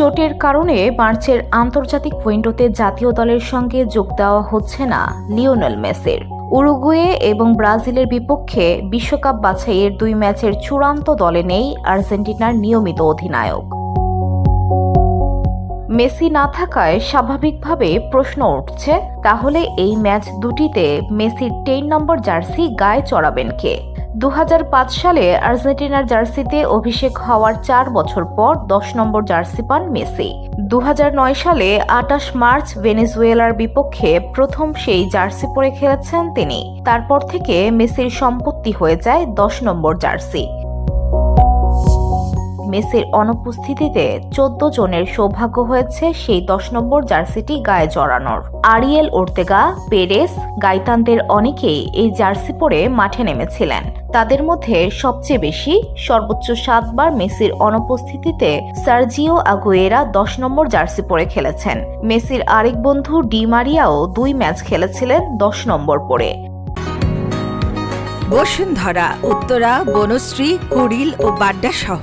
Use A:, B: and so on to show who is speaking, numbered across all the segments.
A: চোটের কারণে মার্চের আন্তর্জাতিক উইন্ডোতে জাতীয় দলের সঙ্গে যোগ দেওয়া হচ্ছে না লিওনেল মেসির। উরুগুয়ে এবং ব্রাজিলের বিপক্ষে বিশ্বকাপ বাছাইয়ের দুই ম্যাচের চূড়ান্ত দলে নেই আর্জেন্টিনার নিয়মিত অধিনায়ক। মেসি না থাকায় স্বাভাবিকভাবে প্রশ্ন উঠছে, তাহলে এই ম্যাচ দুটিতে মেসির টেন নম্বর জার্সি গায়ে চড়াবেন কে? দু হাজার পাঁচ সালে আর্জেন্টিনার জার্সিতে অভিষেক হওয়ার চার বছর পর দশ নম্বর জার্সি পান মেসি। দু হাজার নয় সালে আটাশ মার্চ ভেনেজুয়েলার বিপক্ষে প্রথম সেই জার্সি পরে খেলেছেন তিনি। তারপর থেকে মেসির সম্পত্তি হয়ে যায় দশ নম্বর জার্সি। মেসির অনুপস্থিতিতে চোদ্দ জনের সৌভাগ্য হয়েছে সেই দশ নম্বর জার্সিটি গায়ে জড়ানোর। আরিয়েল ওর্তেগা, পেরেস, গাইতানদের অনেকেই এই জার্সি পরে মাঠে নেমেছিলেন। তাদের মধ্যে সবচেয়ে বেশি সর্বোচ্চ সাতবার মেসির অনুপস্থিতিতে সার্জিও আগুয়েরা দশ নম্বর জার্সি পরে খেলেছেন। মেসির আরেক বন্ধু ডি মারিয়াও দুই ম্যাচ খেলেছিলেন দশ নম্বর পরে।
B: বসুন্ধরা, উত্তরা, বনশ্রী, কুড়িল ও বাড্ডা সহ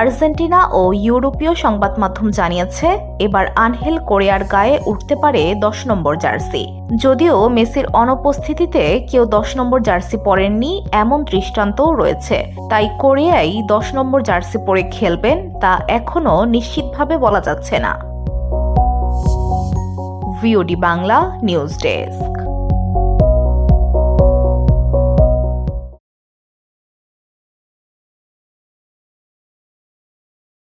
A: Argentina ও ইউরোপীয় সংবাদ মাধ্যম জানিয়েছে, এবার আনহেল কোরিয়ার গায়ে উঠতে পারে দশ নম্বর জার্সি। যদিও মেসির অনুপস্থিতিতে কেউ দশ নম্বর জার্সি পরেননি, এমন দৃষ্টান্তও রয়েছে। তাই কোরিয়াই দশ নম্বর জার্সি পরে খেলবেন তা এখনও নিশ্চিতভাবে বলা যাচ্ছে না। VOD Bangla news desk.